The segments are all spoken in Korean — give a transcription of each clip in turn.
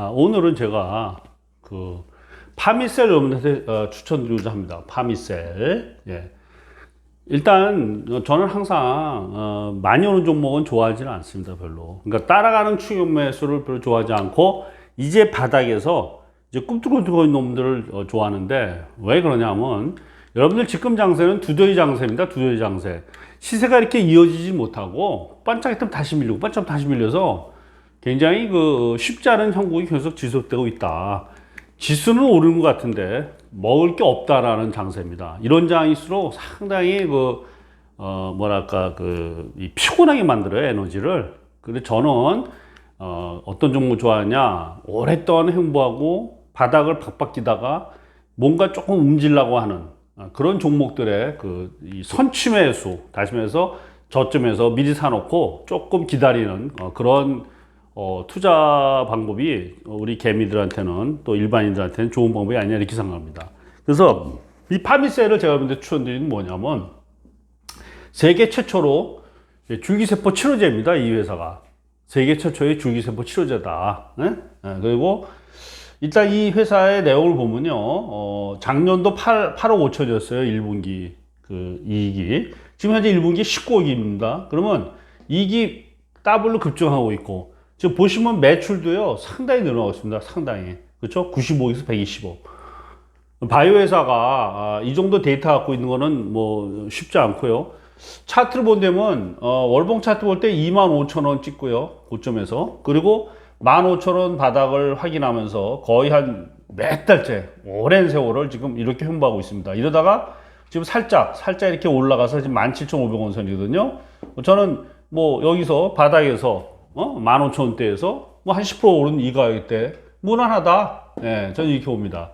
아, 오늘은 제가 그 파미셀 여러분한테 어, 추천드리고자 합니다. 파미셀. 예. 일단 어, 저는 항상 어, 많이 오는 종목은 좋아하지는 않습니다. 별로. 그러니까 따라가는 추격 매수를 별로 좋아하지 않고 이제 바닥에서 이제 꿈틀꿈틀거리는 놈들을 어, 좋아하는데 왜 그러냐면 여러분들 지금 장세는 두더지 장세입니다. 두더지 장세. 시세가 이렇게 이어지지 못하고 반짝했다면 다시 밀리고 반짝 다시 밀려서 굉장히 그 쉽지 않은 형국이 계속 지속되고 있다. 지수는 오르는 것 같은데 먹을 게 없다라는 장세입니다. 이런 장일수록 상당히 그, 어, 뭐랄까, 그, 이 피곤하게 만들어요, 에너지를. 근데 저는, 어, 어떤 종목 좋아하냐, 오랫동안 행보하고 바닥을 박박 끼다가 뭔가 조금 움직이려고 하는 어, 그런 종목들의 그, 이 선취 매수, 다시 말해서 저점에서 미리 사놓고 조금 기다리는 어, 그런 어, 투자 방법이 우리 개미들한테는 또 일반인들한테는 좋은 방법이 아니냐 이렇게 생각합니다. 그래서 이 파미셀을 제가 여러분들 추천드리는 뭐냐면 세계 최초로 줄기세포 치료제입니다. 이 회사가 세계 최초의 줄기세포 치료제다. 예? 예, 그리고 일단 이 회사의 내용을 보면요, 어, 작년도 8, 8억 5천이었어요. 1분기 그 이익이 지금 현재 1분기 19억입니다. 그러면 이익이 더블로 급증하고 있고 지금 보시면 매출도요 상당히 늘어나고 있습니다. 상당히 그렇죠? 95에서 120억. 바이오 회사가 아, 이 정도 데이터 갖고 있는 거는 뭐 쉽지 않고요. 차트를 본다면 어, 월봉 차트 볼 때 2만 5천 원 찍고요 고점에서 그리고 1만 5천 원 바닥을 확인하면서 거의 한 몇 달째 오랜 세월을 지금 이렇게 행보하고 있습니다. 이러다가 지금 살짝 살짝 이렇게 올라가서 지금 17,500원 선이거든요. 저는 뭐 여기서 바닥에서 어? 15,000원대에서 뭐 한 10% 오른 이 가격대 무난하다. 예, 저는 이렇게 봅니다.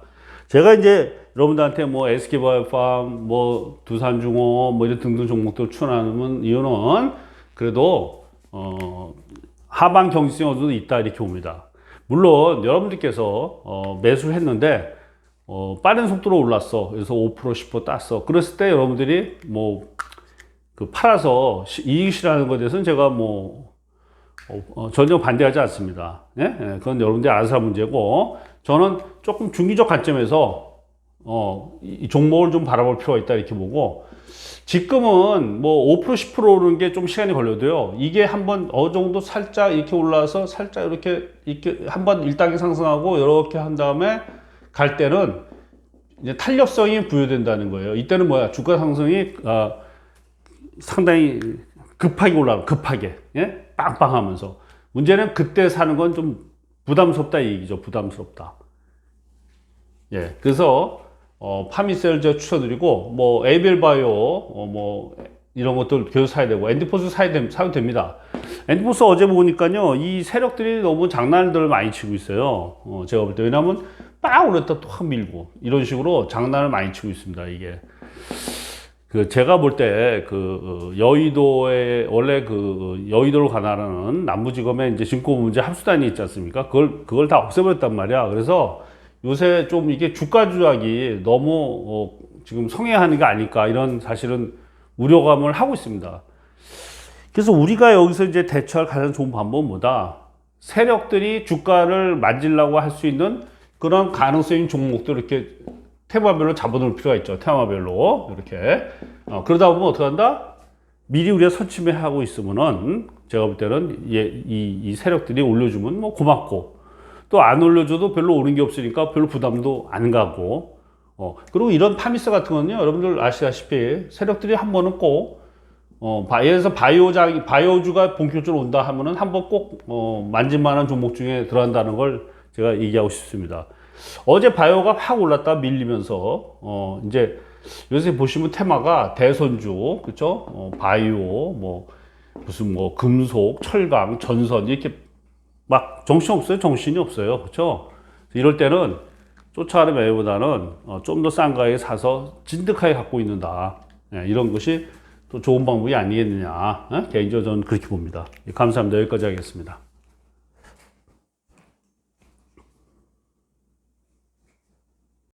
제가 이제 여러분들한테 뭐 SK바이오팜, 뭐 두산중호, 뭐 이런 등등 종목들 추천하는 이유는 그래도 어 하반 경직성 어도 있다 이렇게 봅니다. 물론 여러분들께서 어 매수를 했는데 어 빠른 속도로 올랐어. 그래서 5% 10% 땄어. 그랬을 때 여러분들이 뭐 그 팔아서 이익 실하는 것에 대해서는 제가 뭐 어, 어, 전혀 반대하지 않습니다. 예? 예, 그건 여러분들이 알아서 할 문제고, 저는 조금 중기적 관점에서, 어, 이, 이 종목을 좀 바라볼 필요가 있다, 이렇게 보고, 지금은 뭐 5% 10% 오르는 게 좀 시간이 걸려도요, 이게 한번 어느 정도 살짝 이렇게 올라와서 살짝 이렇게, 이렇게 한번 1단계 상승하고, 이렇게 한 다음에 갈 때는 이제 탄력성이 부여된다는 거예요. 이때는 뭐야? 주가 상승이, 아, 상당히 급하게 올라가, 급하게. 예? 빵빵 하면서. 문제는 그때 사는 건 좀 부담스럽다 이 얘기죠. 부담스럽다. 예. 그래서, 어, 파미셀 저 추천드리고, 뭐, 에이벨 바이오, 어, 뭐, 이런 것들 계속 사야 되고, 엔디포스 사야 됨, 사도 됩니다. 엔디포스 어제 보니까요, 이 세력들이 너무 장난들을 많이 치고 있어요. 어, 제가 볼 때. 왜냐면, 빵 올렸다 또 확 밀고, 이런 식으로 장난을 많이 치고 있습니다, 이게. 그 제가 볼 때 그 여의도에 원래 그 여의도로 가나라는 남부지검에 이제 증권 문제 합수단이 있지 않습니까? 그걸 그걸 다 없애버렸단 말이야. 그래서 요새 좀 이게 주가 조작이 너무 어 지금 성행하는 게 아닐까 이런 사실은 우려감을 하고 있습니다. 그래서 우리가 여기서 이제 대처할 가장 좋은 방법은 뭐다? 세력들이 주가를 만질라고 할 수 있는 그런 가능성인 종목들 이렇게 테마별로 잡아놓을 필요가 있죠. 테마별로 이렇게 어, 그러다 보면 어떻게 한다? 미리 우리가 선침해 하고 있으면은 제가 볼 때는 예, 이, 이 세력들이 올려주면 뭐 고맙고 또 안 올려줘도 별로 오른 게 없으니까 별로 부담도 안 가고 어, 그리고 이런 파미스 같은 거는요 여러분들 아시다시피 세력들이 한 번은 꼭 어, 바- 예를 들어서 바이오장, 바이오주가 본격적으로 온다 하면은 한 번 꼭, 어, 만진만한 종목 중에 들어간다는 걸 제가 얘기하고 싶습니다. 어제 바이오가 확 올랐다 밀리면서, 어, 이제 요새 보시면 테마가 대선주, 그쵸? 어, 바이오, 뭐, 무슨 뭐, 금속, 철강, 전선, 이렇게 막 정신 없어요? 정신이 없어요. 그쵸? 이럴 때는 쫓아가는 매매보다는 어, 좀더 싼 가격에 사서 진득하게 갖고 있는다. 예, 이런 것이 또 좋은 방법이 아니겠느냐. 어? 개인적으로 저는 그렇게 봅니다. 예, 감사합니다. 여기까지 하겠습니다.